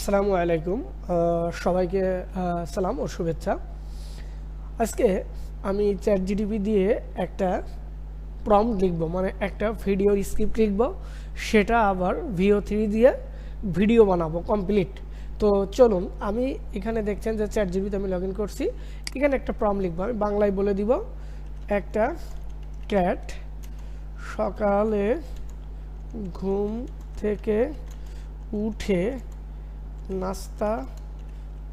আসসালামু আলাইকুম সবাইকে সালাম ও শুভেচ্ছা। আজকে আমি চ্যাট জিডিপি দিয়ে একটা প্রম লিখব মানে একটা ভিডিও স্ক্রিপ্ট লিখব, সেটা আবার ভিও থ্রি দিয়ে ভিডিও বানাবো কমপ্লিট তো চলুন, আমি এখানে দেখছেন যে চ্যাট জিবিতে আমি লগ করছি। এখানে একটা প্রম লিখব, আমি বাংলায় বলে দিব, একটা ক্যাট সকালে ঘুম থেকে উঠে নাস্তা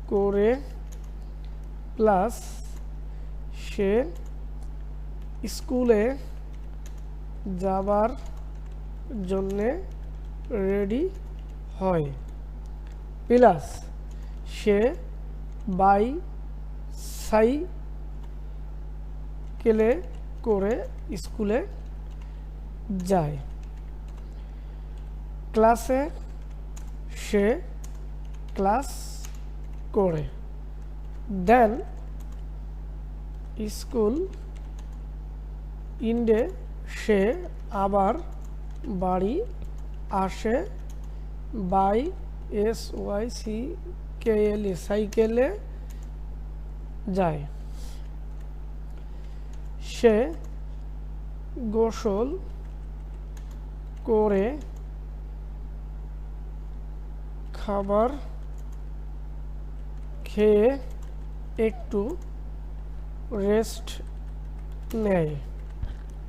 করে প্লাস সে স্কুলে যাবার জন্যে রেডি হয়। প্লাস সে বাই সাইকেলে করে স্কুলে যায়। ক্লাসে সে ক্লাস করে। দেন স্কুল ইন্ডে সে আবার বাড়ি আসে by S Y C K L A সাইকেলে যায়। সে গোসল করে খাবার খেয়ে একটু রেস্ট নেয়।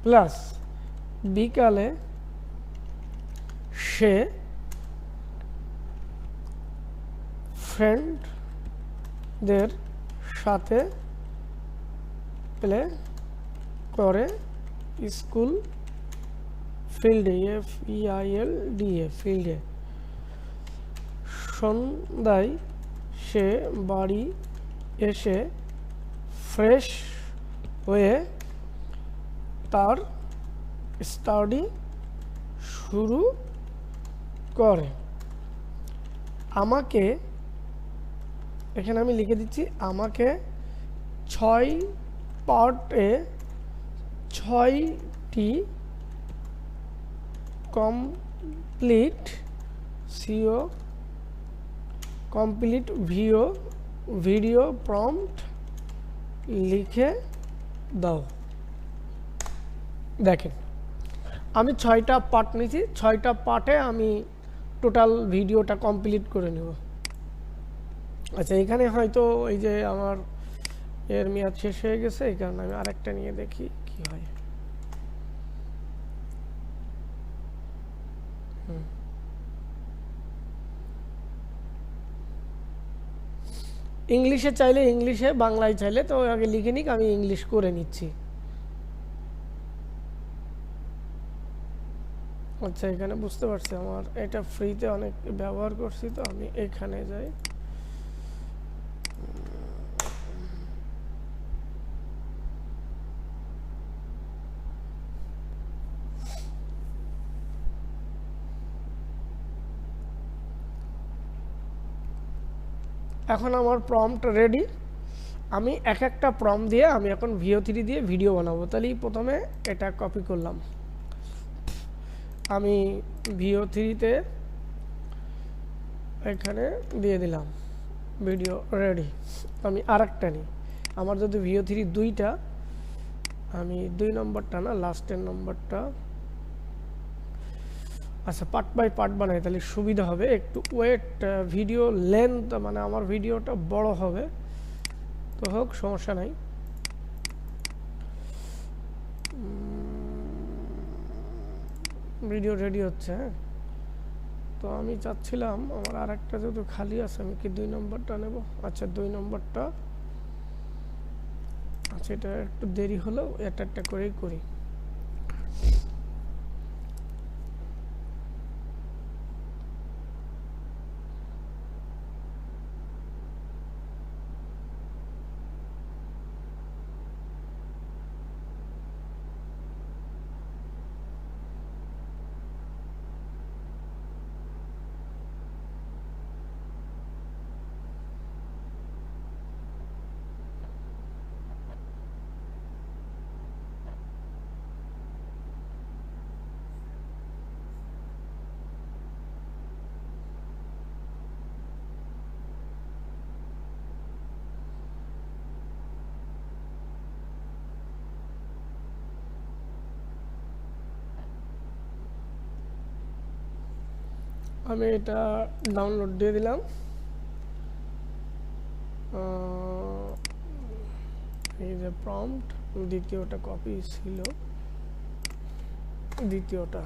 প্লাস বিকালে সে ফ্রেন্ডদের সাথে প্লে করে স্কুল ফিল্ডে এফ ইআইএল ডিএ ফিল্ডে সন্ধ্যায় সে বাড়ি এসে ফ্রেশ হয়ে তার স্টাডি শুরু করে। আমাকে, এখানে আমি লিখে দিচ্ছি, আমাকে ছয় পার্টে ছয়টি কমপ্লিট সিও কমপ্লিট ভিও, ভিডিও প্রম্পট লিখে দাও। দেখেন, আমি ছয়টা পার্ট নিয়েছি, ছয়টা পার্টে আমি টোটাল ভিডিওটা কমপ্লিট করে নেব। আচ্ছা এখানে হয়তো এই যে আমার এর মেয়াদ শেষ হয়ে গেছে, এই কারণে আমি আরেকটা নিয়ে দেখি কি হয়। ইংলিশে চাইলে ইংলিশে, বাংলায় চাইলে, তো আগে লিখে নিক, আমি ইংলিশ করে নিচ্ছি। আচ্ছা এখানে বুঝতে পারছি আমার, এটা ফ্রিতে অনেক ব্যবহার করছি, তো আমি এখানে যাই। এখন আমার প্রম্পট রেডি আমি এক একটা প্রম দিয়ে আমি এখন ভিও থ্রি দিয়ে ভিডিও বানাবো। তাহলেই প্রথমে এটা কপি করলাম। আমি ভিও থ্রিতে এখানে দিয়ে দিলাম। ভিডিও রেডি আমি আর একটা নিই। আমার যদি ভিও থ্রি দুইটা, আমি দুই নম্বরটা না লাস্টের নম্বরটা আচ্ছা পার্ট বাই পার্ট বানাই, তাহলে সুবিধা হবে। একটু ওয়েট ভিডিও লেন্থ মানে আমার ভিডিওটা বড় হবে। তো হোক, সমস্যা নাই। ভিডিও রেডি হচ্ছে হ্যাঁ? তো আমি চাচ্ছিলাম, আমার আর একটা যেহেতু খালি আছে, আমি কি দুই নম্বরটা নেব? আচ্ছা দুই নম্বরটা। আচ্ছা এটা একটু দেরি হলেও, এটা একটা করেই করি। আমি এটা ডাউনলোড দিয়ে দিলাম। এই যে প্রম্পট দ্বিতীয়টা কপি ছিল। দ্বিতীয়টা।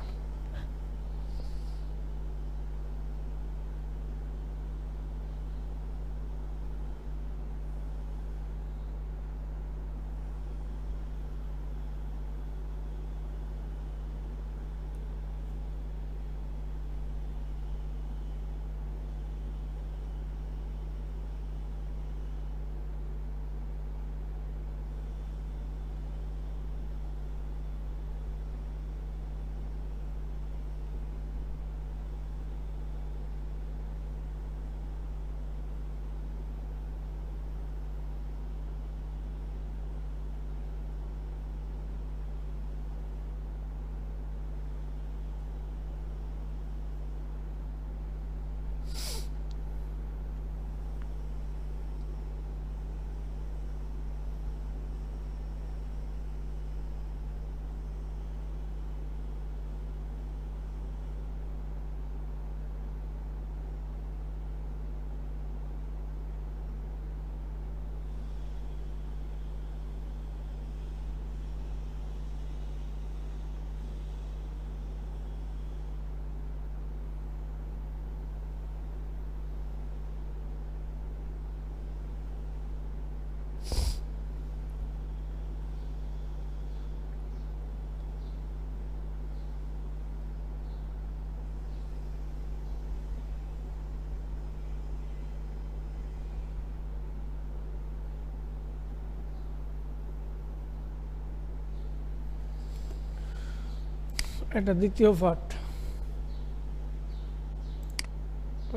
এটা দ্বিতীয় পার্ট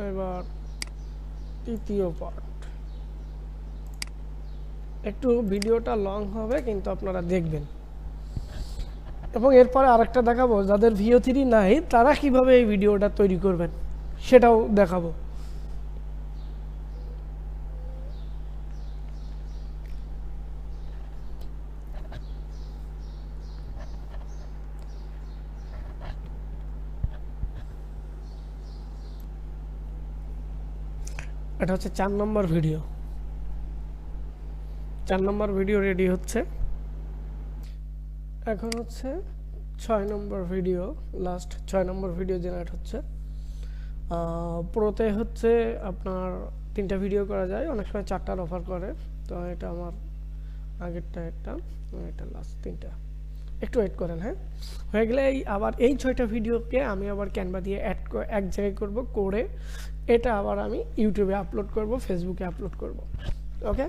এবার তৃতীয় পার্ট একটু ভিডিওটা লং হবে, কিন্তু আপনারা দেখবেন। এবং এরপরে আরেকটা দেখাবো, যাদের ভিও থ্রি নাই, তারা কীভাবে এই ভিডিওটা তৈরি করবেন, সেটাও দেখাবো। এটা হচ্ছে চার নম্বর ভিডিও। চার নম্বর ভিডিও রেডি হচ্ছে। এখন হচ্ছে ছয় নম্বর ভিডিও লাস্ট ছয় নম্বর ভিডিও জেনারেট হচ্ছে। প্রোতে হচ্ছে আপনার তিনটা ভিডিও করা যায়, অনেক সময় চারটার অফার করে। তো এটা আমার আগেরটা একটা এটা লাস্ট তিনটা। একটু ওয়েট করেন হ্যাঁ? হয়ে গেলে এই আবার এই ছয়টা ভিডিওকে আমি আবার ক্যানভা দিয়ে অ্যাড এক জায়গায় করব, করে এটা আবার আমি ইউটিউবে আপলোড করব ফেসবুকে আপলোড করব। ওকে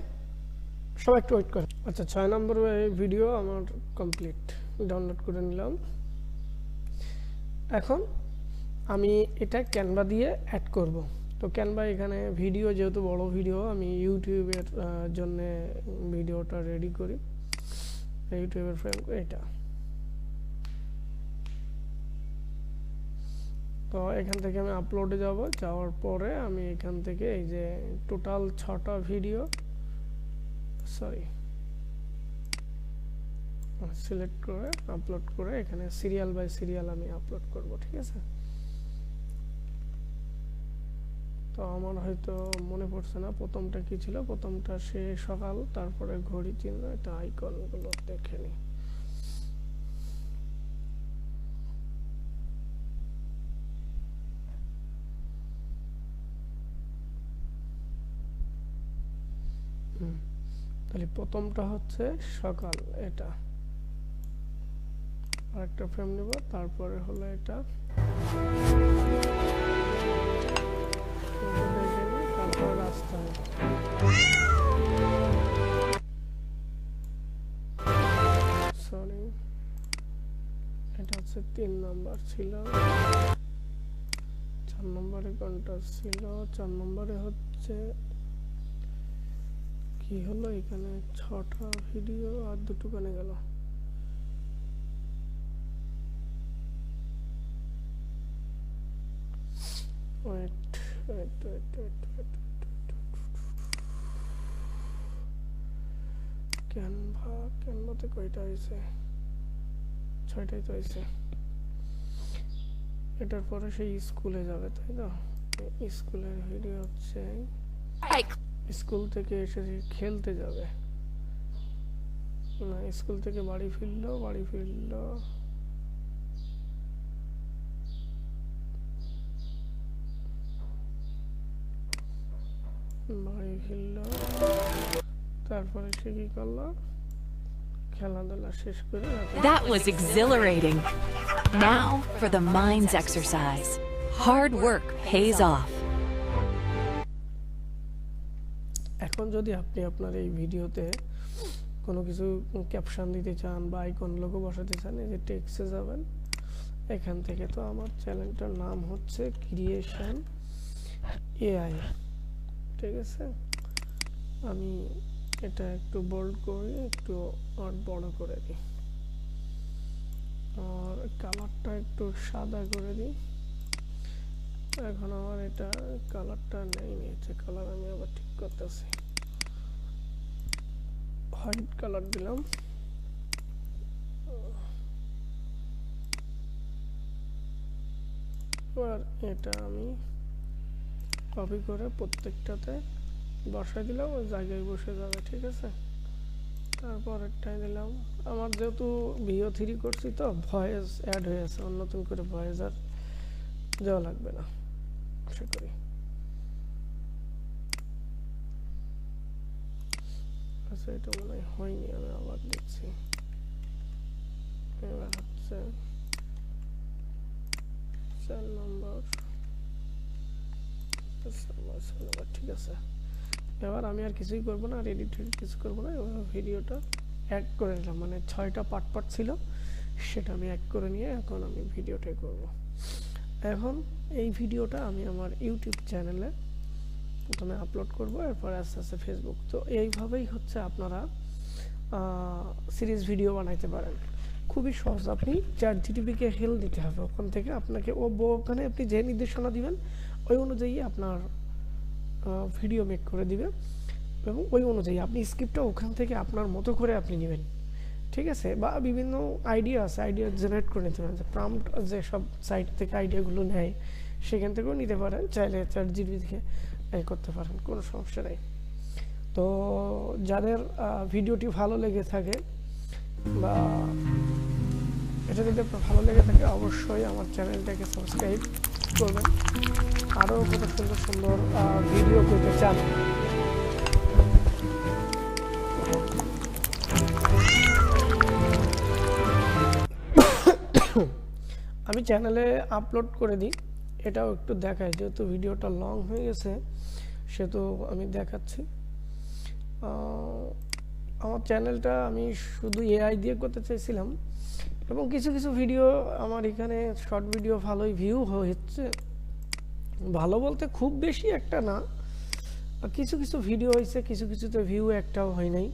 সবাই একটু ওয়েট করেন। আচ্ছা ছয় নম্বর ভিডিও আমার কমপ্লিট ডাউনলোড করে নিলাম। এখন আমি এটা ক্যানভা দিয়ে অ্যাড করব। তো ক্যানভা এখানে ভিডিও যেহেতু বড় ভিডিও আমি ইউটিউবের জন্য ভিডিওটা রেডি করি। ইউটিউবের ফ্রেম এটা। তো এখান থেকে আমি আপলোডে যাব। যাওয়ার পরে আমি এখান থেকে এই যে টোটাল ছটা ভিডিও সরি সিলেক্ট করে আপলোড করে এখানে সিরিয়াল বাই সিরিয়াল আমি আপলোড করব, ঠিক আছে? তো আমার হয়তো মনে পড়ছে না প্রথমটা কি ছিল? প্রথমটা সে সকাল, তারপরে ঘড়ি চিহ্ন, এটা আইকনগুলো দেখে নিই তাহলে প্রথমটা হচ্ছে সকাল এটা। আরেকটা ফ্রেম নেব, তারপরে হলো এটা। হচ্ছে তিন নম্বর ছিল। চার নম্বরে কোনটা ছিল। চার নম্বরে হচ্ছে কি হলো এখানে ছটা ভিডিও আর দুটো কানে গেল ওয়েট ওয়েট ক্যানভা ক্যানভাতে কয়টা হয়েছে ছয়টাই তো হয়েছে এটার পরে সেই স্কুলে যাবে তাই এই স্কুলের ভিডিও হচ্ছে স্কুল থেকে এসে যে খেলতে যাবে না স্কুল থেকে বাড়ি ফিরলো বাড়ি ফিরলো বাড়ি ফিরলো তারপরে সে কি করলো খেলাধুলা শেষ করে রাতে That was exhilarating. Now for the mind's exercise. Hard work pays off. এখন যদি আপনি আপনার এই ভিডিওতে কোনো কিছু ক্যাপশন দিতে চান বা আইকন লোগো বসাতে চান, এই যে টেক্সে যাবেন, এখান থেকে তো আমার চ্যানেলটার নাম হচ্ছে ক্রিয়েশন এআই ঠিক আছে? আমি এটা একটু বোল্ড করি, একটু আর বড় করে দিই। আর কালারটা একটু সাদা করে দিই। এখন আমার এটা কালারটা নেই নিয়েছে কালার আমি আবার ঠিক করতেছি। হোয়াইট কালার দিলাম। এবার এটা আমি কপি করে প্রত্যেকটাতে বসাই দিলাম, ওই জায়গায় বসে যাবে, ঠিক আছে? তারপর একটাই দিলাম। আমার যেহেতু ভিও থ্রি করছি তো ভয়েস অ্যাড হয়ে অন্য নতুন করে ভয়েস আর যাওয়া লাগবে না। আশা করি। আচ্ছা এটা মনে হয় হয়নি আমি আবার দেখছি এবার হচ্ছে চার নম্বর নাম্বার ঠিক আছে এবার আমি আর কিছুই করব না, আর এডিট কিছু করব না, এবার ভিডিওটা অ্যাড করে নিলাম। মানে ছয়টা পার্ট পার্ট ছিল, সেটা আমি অ্যাড করে নিয়ে এখন আমি ভিডিওটাই করব। এখন এই ভিডিওটা আমি আমার ইউটিউব চ্যানেলে প্রথমে আপলোড করব, এরপর আস্তে আস্তে ফেসবুক তো এইভাবেই হচ্ছে আপনারা সিরিজ ভিডিও বানাইতে পারেন। খুবই সহজ। আপনি চার জিটিপিকে হেল দিতে হবে। ওখান থেকে আপনাকে ও ওখানে আপনি যে নির্দেশনা দিবেন, ওই অনুযায়ী আপনার ভিডিও মেক করে দিবে এবং ওই অনুযায়ী আপনি স্ক্রিপ্টটা ওখান থেকে আপনার মতো করে আপনি নেবেন। ঠিক আছে? বা বিভিন্ন আইডিয়া আছে আইডিয়া জেনারেট করে নিতে পারেন। যে প্রাম্পট যে সব সাইট থেকে আইডিয়াগুলো নেয়, সেখান থেকেও নিতে পারেন চাইলে চার জিবি থেকে করতে পারেন, কোনো সমস্যা নেই। তো যাদের ভিডিওটি ভালো লেগে থাকে বা এটা যদি ভালো লেগে থাকে, অবশ্যই আমার চ্যানেলটাকে সাবস্ক্রাইব করবেন। আরও কত সুন্দর সুন্দর ভিডিও পেতে চান। আমি চ্যানেলে আপলোড করে দিই। এটাও একটু দেখাই যেহেতু ভিডিওটা লং হয়ে গেছে, সেহেতু আমি দেখাচ্ছি। আমার চ্যানেলটা আমি শুধু এআই দিয়ে করতে চাইছিলাম, এবং কিছু কিছু ভিডিও আমার এখানে শর্ট ভিডিও ভালোই ভিউ হচ্ছে ভালো বলতে খুব বেশি একটা না কিছু কিছু ভিডিও হয়েছে, কিছু কিছুতে ভিউ একটাও হয় নাই।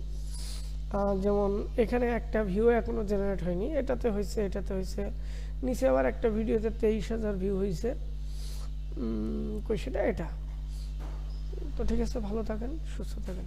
যেমন এখানে একটা ভিউ এখনও জেনারেট হয়নি, এটাতে হয়েছে এটাতে হয়েছে, নিচে আবার একটা ভিডিওতে তেইশ হাজার ভিউ হয়েছে। সেটা? এটা। তো ঠিক আছে ভালো থাকেন সুস্থ থাকেন।